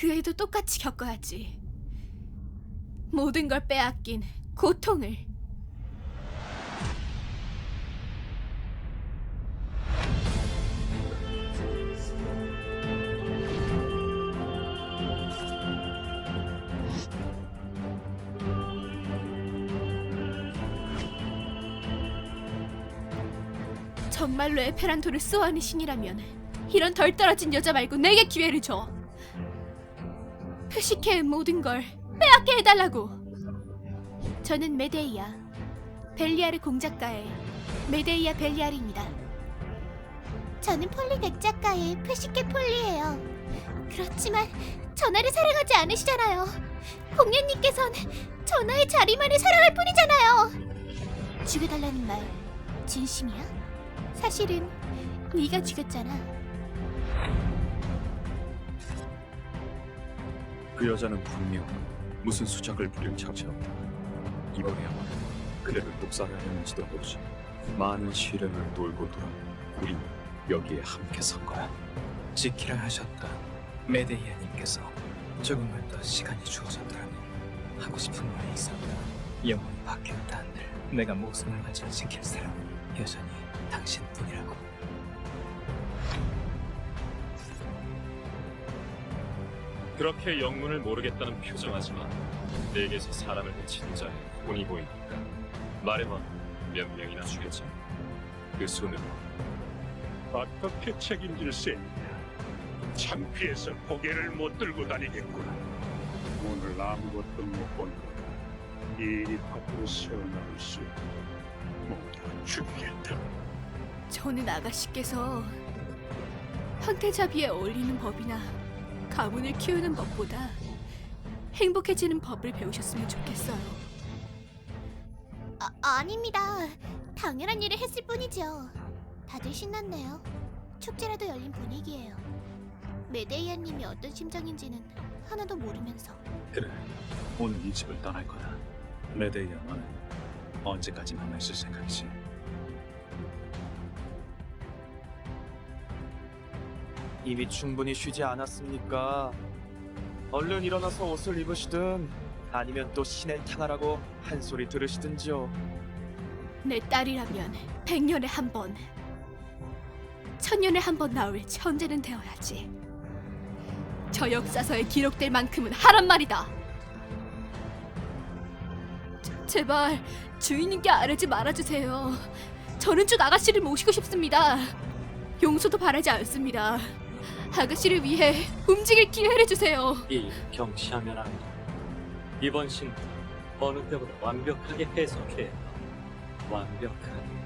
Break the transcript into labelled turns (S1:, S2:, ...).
S1: 그 애도 똑같이 겪어야지. 모든 걸 빼앗긴 고통을. 정말로 에페란토를 쏘아하는 신이라면 이런 덜 떨어진 여자 말고 내게 기회를 줘. 표식해의 모든 걸 빼앗게 해달라고. 저는 메데이아, 벨리아르 공작가의 메데이아 벨리아르입니다. 저는 폴리 백작가의 표식해 폴리예요. 그렇지만 전하를 사랑하지 않으시잖아요. 공연님께선 전하의 자리만을 사랑할 뿐이잖아요. 죽여달라는 말 진심이야? 사실은 네가 죽였잖아.
S2: 그 여자는 분명 무슨 수작을 처지였다. 이번에야말로 그대를 독살하려는지도 모르지. 많은 시련을 돌고 돌아 우리 여기에 함께 선 거야.
S3: 지키라 하셨던 메데이아님께서 조금만 더 시간이 주어졌더라면 하고 싶은 말이 있었다. 영원히 바뀌었다 한들 내가 목숨을 바쳐 지킬 사람은 여전히 당신뿐이라고.
S4: 그렇게 영문을 모르겠다는 표정하지만 내게서 사람을 해친 자의 혼이 보이니까 말해봐 몇 명이나 죽였지 그 손으로
S5: 어떻게 책임질 셈이냐? 창피해서 고개를 못 들고 다니겠구나. 오늘 아무것도 못 본 거다. 이 일이 밖으로 새어나올 수 있다. 모두 죽이겠다.
S1: 저는 아가씨께서 황태자비에 어울리는 법이나 가문을 키우는 법보다 행복해지는 법을 배우셨으면 좋겠어요.
S6: 아, 아닙니다. 당연한 일을 했을 뿐이죠. 다들 신났네요. 축제라도 열린 분위기예요. 메데이아님이 어떤 심정인지는 하나도 모르면서
S2: 그래, 오늘 이 집을 떠날 거다. 메데이아 너는 언제까지 남아 있을 생각이지?
S7: 이미 충분히 쉬지 않았습니까? 얼른 일어나서 옷을 입으시든 아니면 또 신을 탕하라고 한 소리 들으시든지요.
S1: 내 딸이라면 백년에 한 번, 천년에 한 번 나올 천재는 되어야지. 저 역사서에 기록될 만큼은 하란 말이다. 제- 제발 주인님께 아뢰지 말아주세요. 저는 쭉 아가씨를 모시고 싶습니다. 용서도 바라지 않습니다. 아가씨를 위해 움직일 기회를 주세요.
S8: 이 경시하면 안 돼. 이번 신부 어느 때보다 완벽하게 해석해야 해. 완벽한